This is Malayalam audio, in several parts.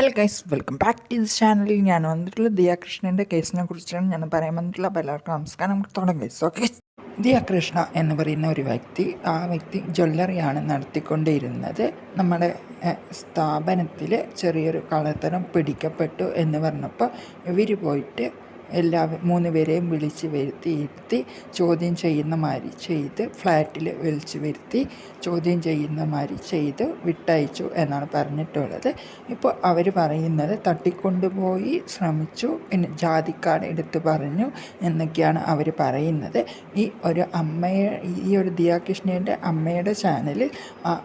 Hello guys welcome back to this ചാനലിൽ ഞാൻ വന്നിട്ടുള്ള ദിയാകൃഷ്ണന്റെ കേസിനെ കുറിച്ചാണ്. ഞാൻ പറയാൻ വന്നിട്ടുള്ള അപ്പോൾ എല്ലാവർക്കും നമസ്കാരം. നമുക്ക് തുടങ്ങാം ഗൈസ് ഓക്കെ ദിയാകൃഷ്ണ എന്ന് പറയുന്ന ഒരു വ്യക്തി ആ വ്യക്തി ജ്വല്ലറിയാണ് നടത്തിക്കൊണ്ടിരുന്നത്. നമ്മുടെ സ്ഥാപനത്തിൽ ചെറിയൊരു കള്ളത്തരം പിടിക്കപ്പെട്ടു എന്ന് പറഞ്ഞപ്പോൾ ഇവർ പോയിട്ട് എല്ലാ മൂന്ന് പേരെയും വിളിച്ച് വരുത്തി ഇരുത്തി ചോദ്യം ചെയ്യുന്ന മാതിരി ചെയ്ത് ഫ്ലാറ്റിൽ വിളിച്ച് വരുത്തി ചോദ്യം ചെയ്യുന്ന മാതിരി ചെയ്ത് വിട്ടയച്ചു എന്നാണ് പറഞ്ഞിട്ടുള്ളത്. ഇപ്പോൾ അവർ പറയുന്നത് തട്ടിക്കൊണ്ടുപോയി ശ്രമിച്ചു പിന്നെ ജാതിക്കാട് എടുത്ത് പറഞ്ഞു എന്നൊക്കെയാണ് അവർ പറയുന്നത്. ഈ ഒരു അമ്മയെ ഈ ഒരു ദിയാകൃഷ്ണയുടെ അമ്മയുടെ ചാനലിൽ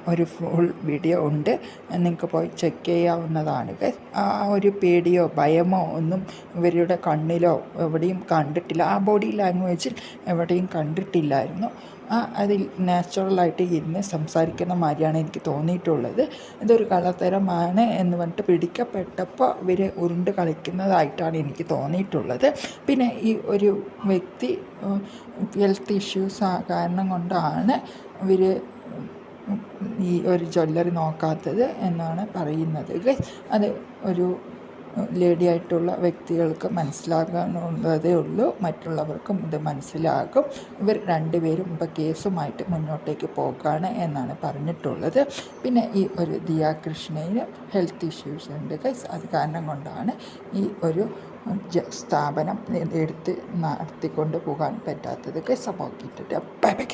ഒരു ഫുൾ വീഡിയോ ഉണ്ട്. നിങ്ങൾക്ക് പോയി ചെക്ക് ചെയ്യാവുന്നതാണ്. ആ ഒരു പേടിയോ ഭയമോ ഒന്നും ഇവരുടെ കണ്ണിലോ എവിടെയും കണ്ടിട്ടില്ല. ആ ബോഡി ലാംഗ്വേജിൽ എവിടെയും കണ്ടിട്ടില്ലായിരുന്നു. ആ അതിൽ നാച്ചുറലായിട്ട് ഇരുന്ന് സംസാരിക്കുന്ന മാതിരിയാണ് എനിക്ക് തോന്നിയിട്ടുള്ളത്. ഇതൊരു കള്ളത്തരമാണ് എന്ന് പറഞ്ഞിട്ട് പിടിക്കപ്പെട്ടപ്പോൾ ഇവർ ഉരുണ്ട് കളിക്കുന്നതായിട്ടാണ് എനിക്ക് തോന്നിയിട്ടുള്ളത്. പിന്നെ ഈ ഒരു വ്യക്തി ഹെൽത്ത് ഇഷ്യൂസ് കാരണം കൊണ്ടാണ് ഇവർ ഈ ഒരു ജ്വല്ലറി നോക്കാത്തത് എന്നാണ് പറയുന്നത്. അത് ഒരു ലേഡി ആയിട്ടുള്ള വ്യക്തികൾക്ക് മനസ്സിലാകാനുള്ളതേ ഉള്ളൂ. മറ്റുള്ളവർക്കും ഇത് മനസ്സിലാകും. ഇവർ രണ്ടുപേരും ഇപ്പോൾ കേസുമായിട്ട് മുന്നോട്ടേക്ക് പോകുകയാണ് എന്നാണ് പറഞ്ഞിട്ടുള്ളത്. പിന്നെ ഈ ഒരു ദിയാകൃഷ്ണന് ഹെൽത്ത് ഇഷ്യൂസ് ഉണ്ട് ഗൈസ് അത് കാരണം കൊണ്ടാണ് ഈ ഒരു സ്ഥാപനം എടുത്ത് നടത്തിക്കൊണ്ട് പോകാൻ പറ്റാത്തത് അപ്പോൾ ബൈ ബൈ